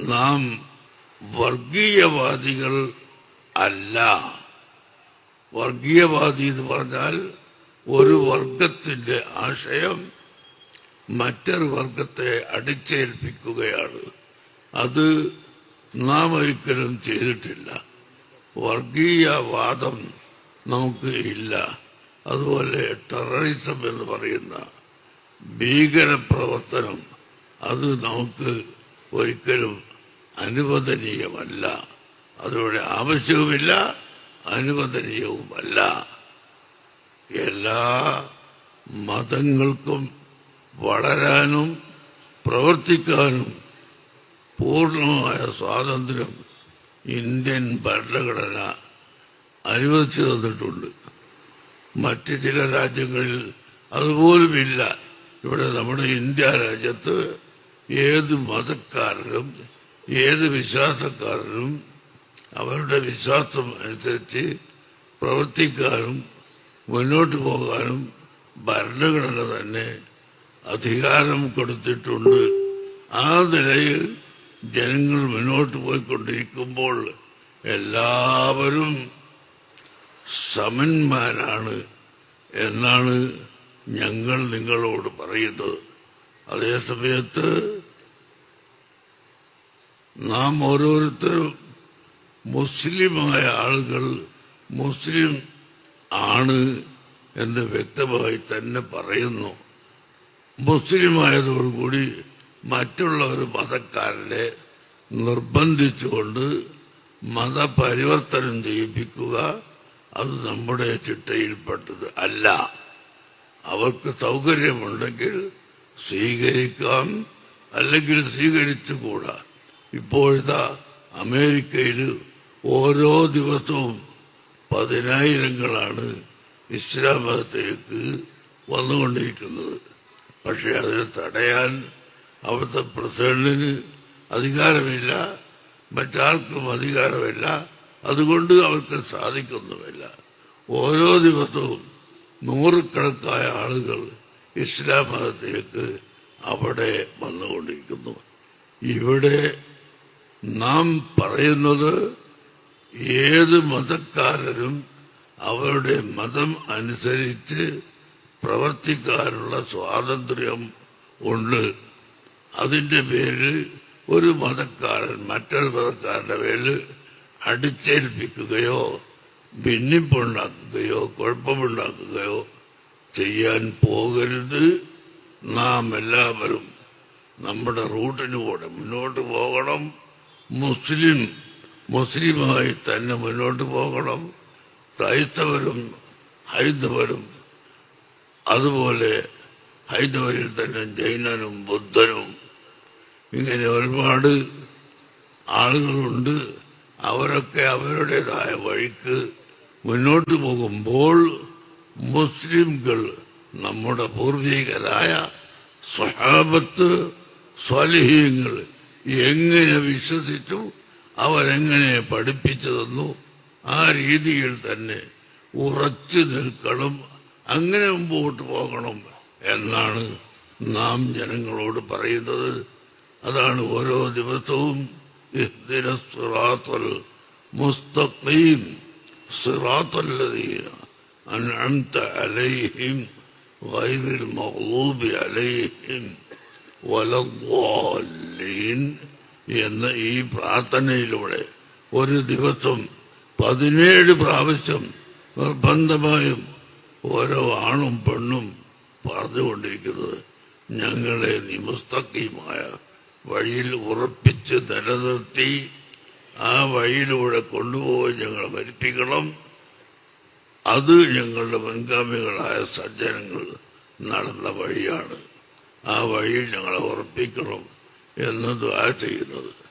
നാം വർഗീയവാദികൾ അല്ല. വർഗീയവാദി എന്ന് പറഞ്ഞാൽ ഒരു വർഗത്തിന്റെ ആശയം മറ്റൊരു വർഗത്തെ അടിച്ചേൽപ്പിക്കുകയാണ്. അത് നാം ഒരിക്കലും ചെയ്തിട്ടില്ല. വർഗീയവാദം നമുക്ക് ഇല്ല. അതുപോലെ ടെററിസം എന്ന് പറയുന്ന ഭീകരപ്രവർത്തനം അത് നമുക്ക് ഒരിക്കലും അനുവദനീയമല്ല. അതിലൂടെ ആവശ്യവുമില്ല അനുവദനീയവുമല്ല. എല്ലാ മതങ്ങൾക്കും വളരാനും പ്രവർത്തിക്കാനും പൂർണമായ സ്വാതന്ത്ര്യം ഇന്ത്യൻ ഭരണഘടന അനുവദിച്ചു തന്നിട്ടുണ്ട്. മറ്റ് ചില രാജ്യങ്ങളിൽ അതുപോലുമില്ല. ഇവിടെ നമ്മുടെ ഇന്ത്യ രാജ്യത്ത് ഏത് മതക്കാരനും ഏത് വിശ്വാസക്കാരനും അവരുടെ വിശ്വാസം അനുസരിച്ച് പ്രവർത്തിക്കാനും മുന്നോട്ട് പോകാനും ഭരണഘടന തന്നെ അധികാരം കൊടുത്തിട്ടുണ്ട്. ആ നിലയിൽ ജനങ്ങൾ മുന്നോട്ട് പോയിക്കൊണ്ടിരിക്കുമ്പോൾ എല്ലാവരും സമന്മാരാണ് എന്നാണ് ഞങ്ങൾ നിങ്ങളോട് പറയുന്നത്. അതേസമയത്ത് നാം ഓരോരുത്തരും മുസ്ലിമായ ആളുകൾ മുസ്ലിം ആണ് എന്ന് വ്യക്തമായി തന്നെ പറയുന്നു. മുസ്ലിമായതോടുകൂടി മറ്റുള്ള ഒരു മതക്കാരനെ നിർബന്ധിച്ചുകൊണ്ട് മതപരിവർത്തനം ചെയ്യിപ്പിക്കുക അത് നമ്മുടെ ചിട്ടയിൽപ്പെട്ടത് അല്ല. അവർക്ക് സൗകര്യമുണ്ടെങ്കിൽ സ്വീകരിക്കാം അല്ലെങ്കിൽ സ്വീകരിച്ചുകൂടാ. ഇപ്പോഴത്തെ അമേരിക്കയിൽ ഓരോ ദിവസവും പതിനായിരങ്ങളാണ് ഇസ്ലാം മതത്തേക്ക് വന്നുകൊണ്ടിരിക്കുന്നത്. പക്ഷെ അതിനെ തടയാൻ അവിടുത്തെ പ്രസിഡന്റിന് അധികാരമില്ല മറ്റാർക്കും അധികാരമില്ല. അതുകൊണ്ട് അവർക്ക് സാധിക്കുന്നുമില്ല ഓരോ ദിവസവും നൂറുകണക്കായ ആളുകൾ ഇസ്ലാം മതത്തിലേക്ക് അവിടെ വന്നുകൊണ്ടിരിക്കുന്നു. ഇവിടെ നാം പറയുന്നത് ഏത് മതക്കാരനും അവരുടെ മതം അനുസരിച്ച് പ്രവർത്തിക്കാനുള്ള സ്വാതന്ത്ര്യം ഉണ്ട്. അതിന്റെ പേര് ഒരു മതക്കാരൻ മറ്റൊരു മതക്കാരന്റെ പേരിൽ അടിച്ചേൽപ്പിക്കുകയോ ഭിന്നിപ്പുണ്ടാക്കുകയോ കുഴപ്പമുണ്ടാക്കുകയോ ചെയ്യാൻ പോകരുത്. നാം എല്ലാവരും നമ്മുടെ റൂട്ടിന് കൂടെ മുന്നോട്ട് പോകണം. മുസ്ലിം മുസ്ലിമായി തന്നെ മുന്നോട്ട് പോകണം. ക്രൈസ്തവരും ഹൈന്ദവരും അതുപോലെ ഹൈന്ദവരിൽ തന്നെ ജൈനനും ബുദ്ധനും ഇങ്ങനെ ഒരുപാട് ആളുകളുണ്ട്. അവരൊക്കെ അവരുടേതായ വഴിക്ക് മുന്നോട്ട് പോകുമ്പോൾ മുസ്ലിംകൾ നമ്മുടെ പൂർവികരായ സ്വഹാബത്ത് സ്വലഹീങ്ങൾ എങ്ങനെ വിശ്വസിച്ചു? അവരെങ്ങനെ പഠിപ്പിച്ചു തന്നു ആ രീതിയിൽ തന്നെ ഉറച്ചു നിൽക്കണം. അങ്ങനെ മുമ്പോട്ട് പോകണം എന്നാണ് നാം ജനങ്ങളോട് പറയുന്നത്. അതാണ് ഓരോ ദിവസവും മുസ്തഖീം. അലൈഹിം ഗൈറിൽ മഗ്ലൂബി അലൈഹിം. വലദ്ദാലീൻ എന്ന ഈ പ്രാർത്ഥനയിലൂടെ ഒരു ദിവസം പതിനേഴ് പ്രാവശ്യം നിർബന്ധമായും ഓരോ ആണും പെണ്ണും പറഞ്ഞുകൊണ്ടിരിക്കുന്നത് ഞങ്ങളെ നിമസ്തക്കിയുമായ വഴിയിൽ ഉറപ്പിച്ച് നിലനിർത്തി ആ വഴിയിലൂടെ കൊണ്ടുപോയി ഞങ്ങളെ മരിപ്പിക്കണം. അത് ഞങ്ങളുടെ മുൻഗാമികളായ സജ്ജനങ്ങൾ നടന്ന വഴിയാണ്. ആ വഴിയിൽ ഞങ്ങളെ ഉറപ്പിക്കണം എന്ന് ദ്വാ ചെയ്യുന്നത്.